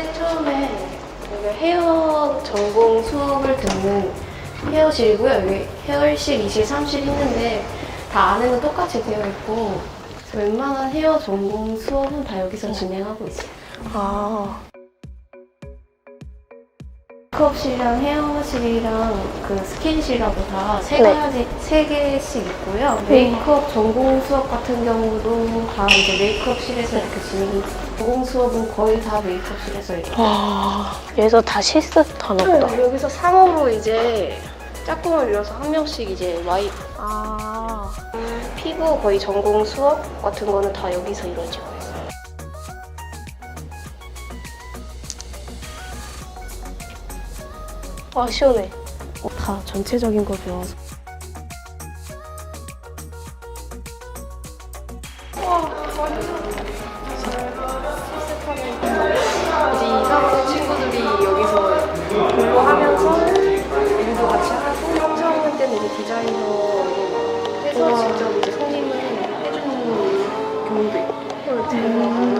맨 처음에 여기 헤어 전공 수업을 듣는 헤어실이고요. 여기 헤어실, 이실, 삼실 있는데 다 안에는 똑같이 되어 있고 웬만한 헤어 전공 수업은 다 여기서 진행하고 있어요. 아, 메이크업실이랑 헤어실이랑 그 스킨실이라고 다 세 네. 가지 세 개씩 있고요. 메이크업 전공 수업 같은 경우도 다 이제 메이크업실에서 이렇게 진행이 전공 수업은 거의 다 메이크업실에서 이렇게 와, 여기서 다 실습 하나 보다. 네, 여기서 3호로 이제 짝꿍을 이뤄서 한 명씩 이제 와이 아, 피부 거의 전공 수업 같은 거는 다 여기서 이루어지고 있어요. 와, 시원해. 어, 다 전체적인 거 배워서. 이제 이사하는 친구들이 여기서 공부하면서 일도 같이 하고 3, 4학년 때는 이제 디자이너 해서 직접 이제 선임을 해주는 경우도 있고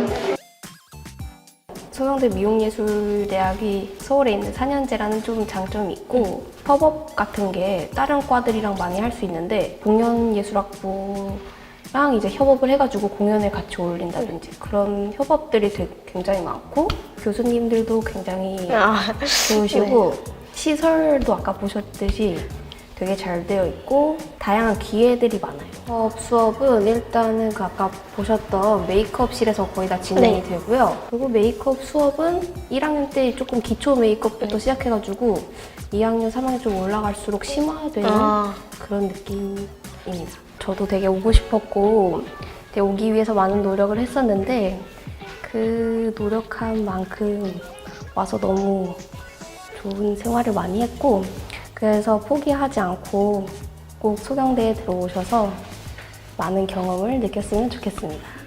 소명대 미용예술대학이 서울에 있는 4년제라는 좀 장점이 있고 협업 같은 게 다른 과들이랑 많이 할 수 있는데 공연예술학부랑 이제 협업을 해가지고 공연을 같이 올린다든지 그런 협업들이 되게 굉장히 많고 교수님들도 굉장히 아, 좋으시고 시설도 아까 보셨듯이 되게 잘 되어 있고 다양한 기회들이 많아요. 수업 수업은 일단은 그 아까 보셨던 메이크업실에서 거의 다 진행이 네. 되고요. 그리고 메이크업 수업은 1학년 때 조금 기초 메이크업부터 시작해가지고 2학년, 3학년 좀 올라갈수록 심화되는 아, 그런 느낌입니다. 저도 되게 오고 싶었고 되게 오기 위해서 많은 노력을 했었는데 그 노력한 만큼 와서 너무 좋은 생활을 많이 했고 그래서 포기하지 않고 꼭 소경대에 들어오셔서 많은 경험을 느꼈으면 좋겠습니다.